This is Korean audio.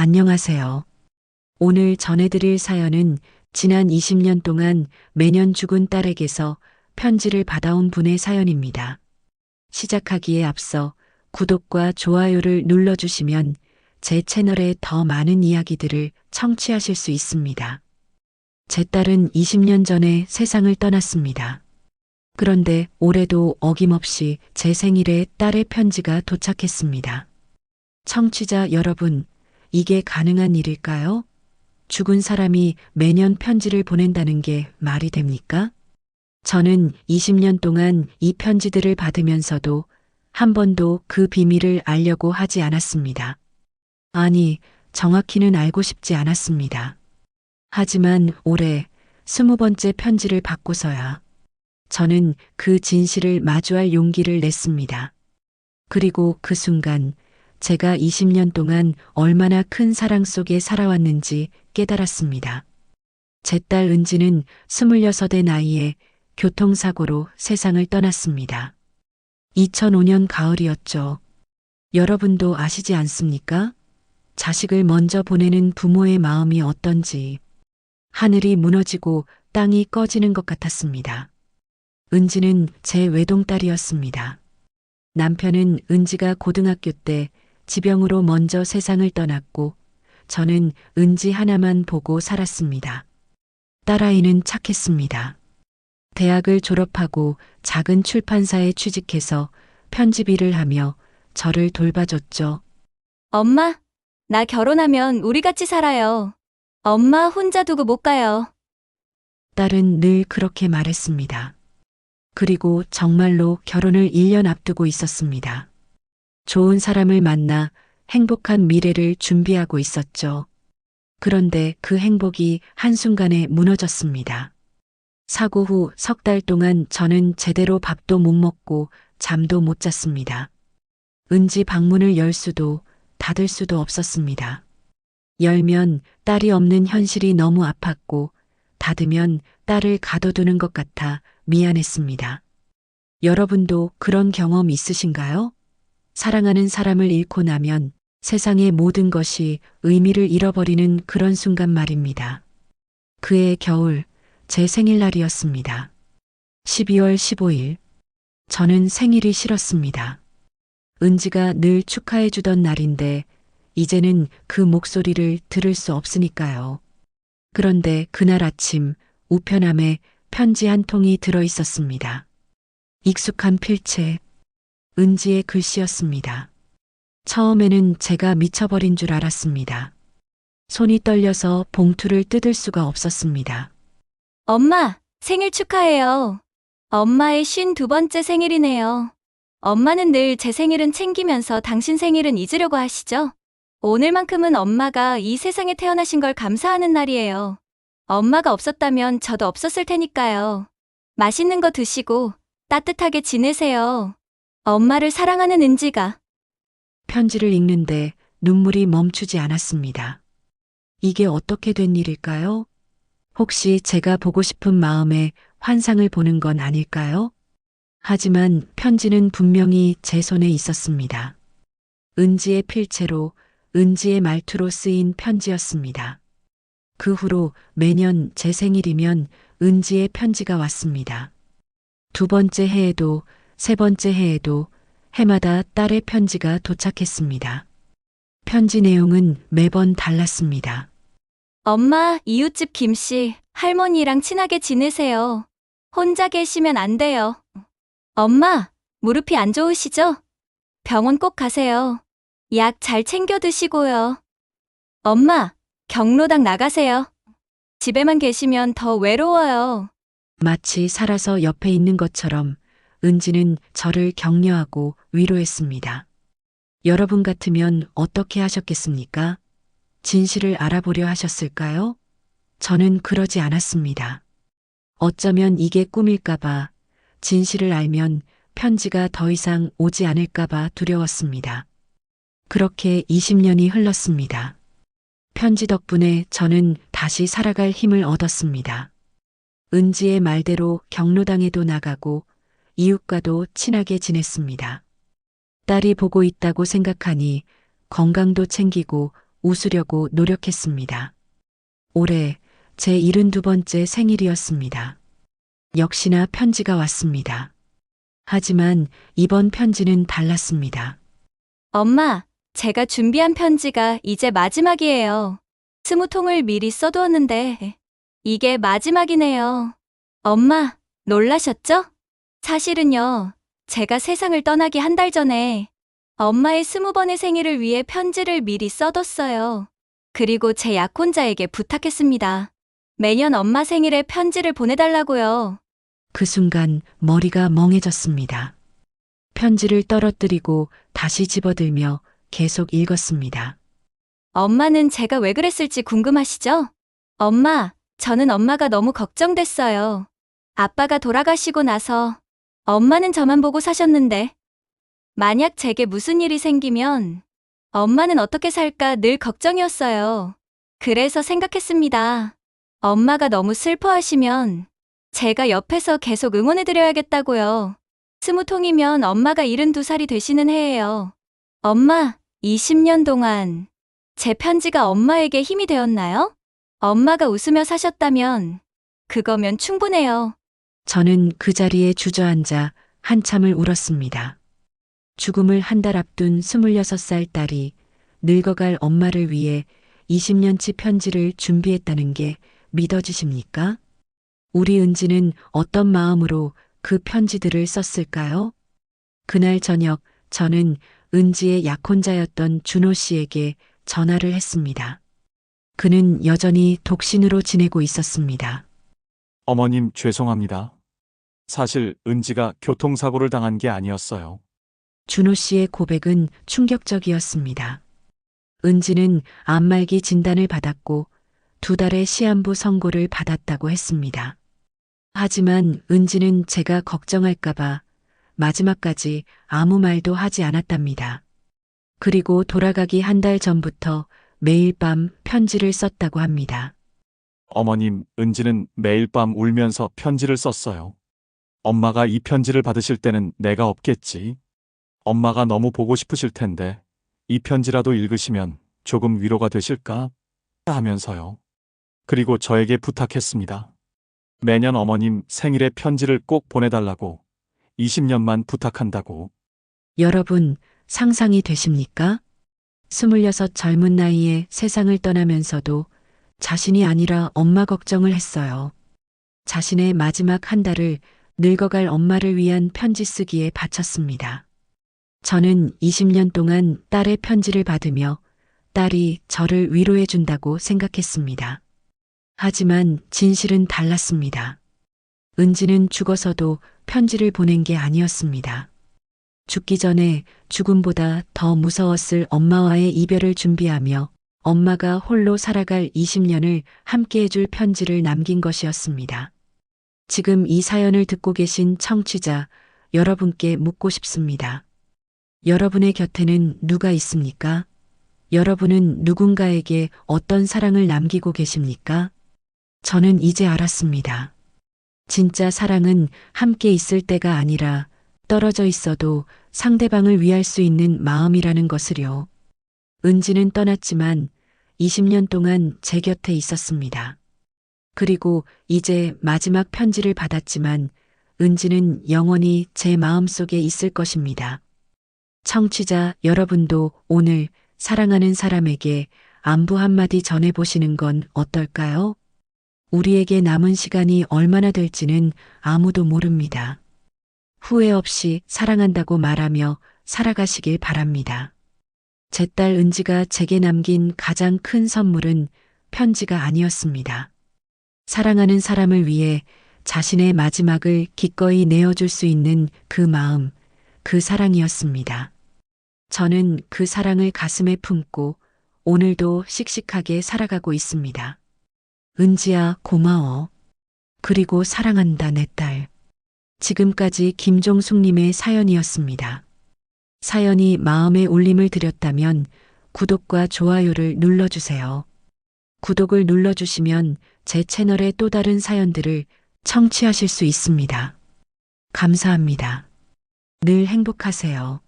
안녕하세요. 오늘 전해드릴 사연은 지난 20년 동안 매년 죽은 딸에게서 편지를 받아온 분의 사연입니다. 시작하기에 앞서 구독과 좋아요를 눌러주시면 제 채널에 더 많은 이야기들을 청취하실 수 있습니다. 제 딸은 20년 전에 세상을 떠났습니다. 그런데 올해도 어김없이 제 생일에 딸의 편지가 도착했습니다. 청취자 여러분, 이게 가능한 일일까요? 죽은 사람이 매년 편지를 보낸다는 게 말이 됩니까? 저는 20년 동안 이 편지들을 받으면서도 한 번도 그 비밀을 알려고 하지 않았습니다. 아니, 정확히는 알고 싶지 않았습니다. 하지만 올해 스무 번째 편지를 받고서야 저는 그 진실을 마주할 용기를 냈습니다. 그리고 그 순간 제가 20년 동안 얼마나 큰 사랑 속에 살아왔는지 깨달았습니다. 제 딸 은지는 26의 나이에 교통사고로 세상을 떠났습니다. 2005년 가을이었죠. 여러분도 아시지 않습니까? 자식을 먼저 보내는 부모의 마음이 어떤지 하늘이 무너지고 땅이 꺼지는 것 같았습니다. 은지는 제 외동딸이었습니다. 남편은 은지가 고등학교 때 지병으로 먼저 세상을 떠났고 저는 은지 하나만 보고 살았습니다. 딸아이는 착했습니다. 대학을 졸업하고 작은 출판사에 취직해서 편집 일을 하며 저를 돌봐줬죠. 엄마, 나 결혼하면 우리 같이 살아요. 엄마 혼자 두고 못 가요. 딸은 늘 그렇게 말했습니다. 그리고 정말로 결혼을 1년 앞두고 있었습니다. 좋은 사람을 만나 행복한 미래를 준비하고 있었죠. 그런데 그 행복이 한순간에 무너졌습니다. 사고 후 석 달 동안 저는 제대로 밥도 못 먹고 잠도 못 잤습니다. 은지 방문을 열 수도 닫을 수도 없었습니다. 열면 딸이 없는 현실이 너무 아팠고 닫으면 딸을 가둬두는 것 같아 미안했습니다. 여러분도 그런 경험 있으신가요? 사랑하는 사람을 잃고 나면 세상의 모든 것이 의미를 잃어버리는 그런 순간 말입니다. 그해 겨울, 제 생일날이었습니다. 12월 15일. 저는 생일이 싫었습니다. 은지가 늘 축하해주던 날인데, 이제는 그 목소리를 들을 수 없으니까요. 그런데 그날 아침 우편함에 편지 한 통이 들어 있었습니다. 익숙한 필체, 은지의 글씨였습니다. 처음에는 제가 미쳐버린 줄 알았습니다. 손이 떨려서 봉투를 뜯을 수가 없었습니다. 엄마, 생일 축하해요. 엄마의 쉰두 번째 생일이네요. 엄마는 늘 제 생일은 챙기면서 당신 생일은 잊으려고 하시죠? 오늘만큼은 엄마가 이 세상에 태어나신 걸 감사하는 날이에요. 엄마가 없었다면 저도 없었을 테니까요. 맛있는 거 드시고 따뜻하게 지내세요. 엄마를 사랑하는 은지가. 편지를 읽는데 눈물이 멈추지 않았습니다. 이게 어떻게 된 일일까요? 혹시 제가 보고 싶은 마음에 환상을 보는 건 아닐까요? 하지만 편지는 분명히 제 손에 있었습니다. 은지의 필체로 은지의 말투로 쓰인 편지였습니다. 그 후로 매년 제 생일이면 은지의 편지가 왔습니다. 두 번째 해에도 세 번째 해에도 해마다 딸의 편지가 도착했습니다. 편지 내용은 매번 달랐습니다. 엄마, 이웃집 김씨, 할머니랑 친하게 지내세요. 혼자 계시면 안 돼요. 엄마, 무릎이 안 좋으시죠? 병원 꼭 가세요. 약 잘 챙겨 드시고요. 엄마, 경로당 나가세요. 집에만 계시면 더 외로워요. 마치 살아서 옆에 있는 것처럼 은지는 저를 격려하고 위로했습니다. 여러분 같으면 어떻게 하셨겠습니까? 진실을 알아보려 하셨을까요? 저는 그러지 않았습니다. 어쩌면 이게 꿈일까봐, 진실을 알면 편지가 더 이상 오지 않을까봐 두려웠습니다. 그렇게 20년이 흘렀습니다. 편지 덕분에 저는 다시 살아갈 힘을 얻었습니다. 은지의 말대로 경로당에도 나가고 이웃과도 친하게 지냈습니다. 딸이 보고 있다고 생각하니 건강도 챙기고 웃으려고 노력했습니다. 올해 제 72번째 생일이었습니다. 역시나 편지가 왔습니다. 하지만 이번 편지는 달랐습니다. 엄마, 제가 준비한 편지가 이제 마지막이에요. 스무 통을 미리 써두었는데, 이게 마지막이네요. 엄마, 놀라셨죠? 사실은요, 제가 세상을 떠나기 한 달 전에 엄마의 스무 번의 생일을 위해 편지를 미리 써뒀어요. 그리고 제 약혼자에게 부탁했습니다. 매년 엄마 생일에 편지를 보내달라고요. 그 순간 머리가 멍해졌습니다. 편지를 떨어뜨리고 다시 집어들며 계속 읽었습니다. 엄마는 제가 왜 그랬을지 궁금하시죠? 엄마, 저는 엄마가 너무 걱정됐어요. 아빠가 돌아가시고 나서 엄마는 저만 보고 사셨는데 만약 제게 무슨 일이 생기면 엄마는 어떻게 살까 늘 걱정이었어요. 그래서 생각했습니다. 엄마가 너무 슬퍼하시면 제가 옆에서 계속 응원해드려야겠다고요. 스무 통이면 엄마가 72살이 되시는 해예요. 엄마, 20년 동안 제 편지가 엄마에게 힘이 되었나요? 엄마가 웃으며 사셨다면 그거면 충분해요. 저는 그 자리에 주저앉아 한참을 울었습니다. 죽음을 한 달 앞둔 26살 딸이 늙어갈 엄마를 위해 20년치 편지를 준비했다는 게 믿어지십니까? 우리 은지는 어떤 마음으로 그 편지들을 썼을까요? 그날 저녁 저는 은지의 약혼자였던 준호 씨에게 전화를 했습니다. 그는 여전히 독신으로 지내고 있었습니다. 어머님 죄송합니다. 사실 은지가 교통사고를 당한 게 아니었어요. 준호 씨의 고백은 충격적이었습니다. 은지는 암말기 진단을 받았고 두 달의 시한부 선고를 받았다고 했습니다. 하지만 은지는 제가 걱정할까봐 마지막까지 아무 말도 하지 않았답니다. 그리고 돌아가기 한 달 전부터 매일 밤 편지를 썼다고 합니다. 어머님, 은지는 매일 밤 울면서 편지를 썼어요. 엄마가 이 편지를 받으실 때는 내가 없겠지. 엄마가 너무 보고 싶으실 텐데, 이 편지라도 읽으시면 조금 위로가 되실까? 하면서요. 그리고 저에게 부탁했습니다. 매년 어머님 생일에 편지를 꼭 보내달라고. 20년만 부탁한다고. 여러분, 상상이 되십니까? 스물여섯 젊은 나이에 세상을 떠나면서도 자신이 아니라 엄마 걱정을 했어요. 자신의 마지막 한 달을 늙어갈 엄마를 위한 편지 쓰기에 바쳤습니다. 저는 20년 동안 딸의 편지를 받으며 딸이 저를 위로해 준다고 생각했습니다. 하지만 진실은 달랐습니다. 은지는 죽어서도 편지를 보낸 게 아니었습니다. 죽기 전에 죽음보다 더 무서웠을 엄마와의 이별을 준비하며 엄마가 홀로 살아갈 20년을 함께 해줄 편지를 남긴 것이었습니다. 지금 이 사연을 듣고 계신 청취자 여러분께 묻고 싶습니다. 여러분의 곁에는 누가 있습니까? 여러분은 누군가에게 어떤 사랑을 남기고 계십니까? 저는 이제 알았습니다. 진짜 사랑은 함께 있을 때가 아니라 떨어져 있어도 상대방을 위할 수 있는 마음이라는 것을요. 은지는 떠났지만 20년 동안 제 곁에 있었습니다. 그리고 이제 마지막 편지를 받았지만 은지는 영원히 제 마음 속에 있을 것입니다. 청취자 여러분도 오늘 사랑하는 사람에게 안부 한마디 전해보시는 건 어떨까요? 우리에게 남은 시간이 얼마나 될지는 아무도 모릅니다. 후회 없이 사랑한다고 말하며 살아가시길 바랍니다. 제 딸 은지가 제게 남긴 가장 큰 선물은 편지가 아니었습니다. 사랑하는 사람을 위해 자신의 마지막을 기꺼이 내어줄 수 있는 그 마음, 그 사랑이었습니다. 저는 그 사랑을 가슴에 품고 오늘도 씩씩하게 살아가고 있습니다. 은지야, 고마워. 그리고 사랑한다, 내 딸. 지금까지 김종숙님의 사연이었습니다. 사연이 마음에 울림을 드렸다면 구독과 좋아요를 눌러주세요. 구독을 눌러주시면 제 채널의 또 다른 사연들을 청취하실 수 있습니다. 감사합니다. 늘 행복하세요.